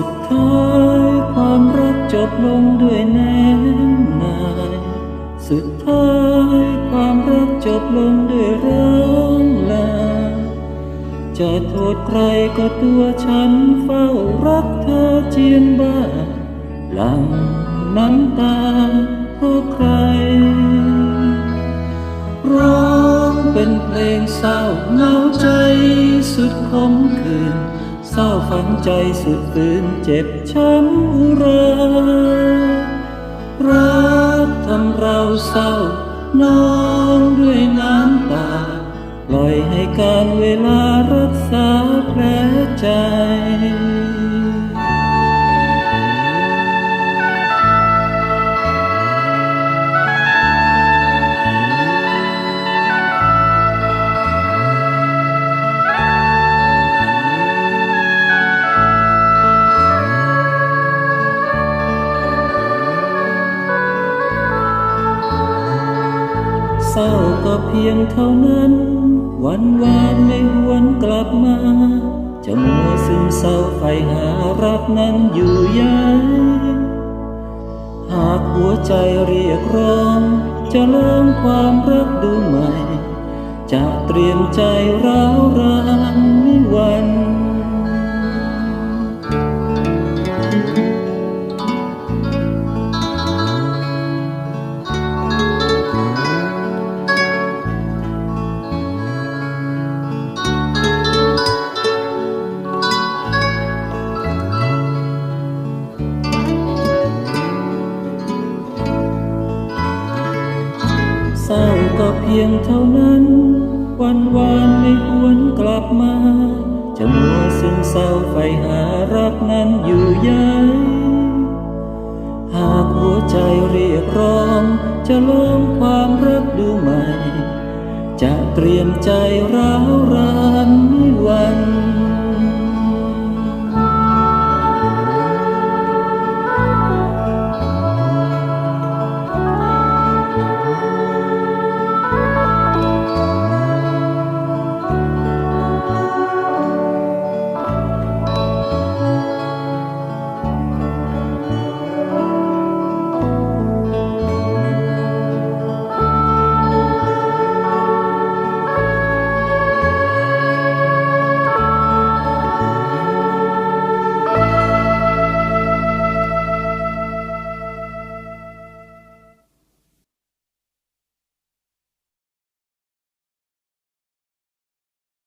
สุดท้ายความรักจบลงด้วยแน่นายสุดท้ายความรักจบลงด้วยร้องลาจะโทษใครก็ตัวฉันเฝ้ารักเธอเจียนบ้าหลังน้ำตาเพราะใคร ร้องเป็นเพลงเศร้าเหงาใจสุดขมขื่น ศร้าฝังใจสุดฝืนเจ็บช้ำอุรารักทำเราเศร้าน้องด้วยน้ำตา ปล่อยให้การเวลารักษาแผลใจ ศร้าก็เพียงเท่านั้น วันวานไม่หวนกลับมาจะมัวซึมเศร้าไฟหารักนั้นอยู่ยัง หากหัวใจเรียกร้อง จะลองความรักดูใหม่ จะเตรียมใจรัก ก็เพียงเท่านั้น วันวานไม่หวนกลับมาจะมัวซึมเศร้าไฟหารักนั้นอยู่ยังหากหัวใจเรียกร้อง จะลองความรักดูใหม่ จะเตรียมใจร้าวราน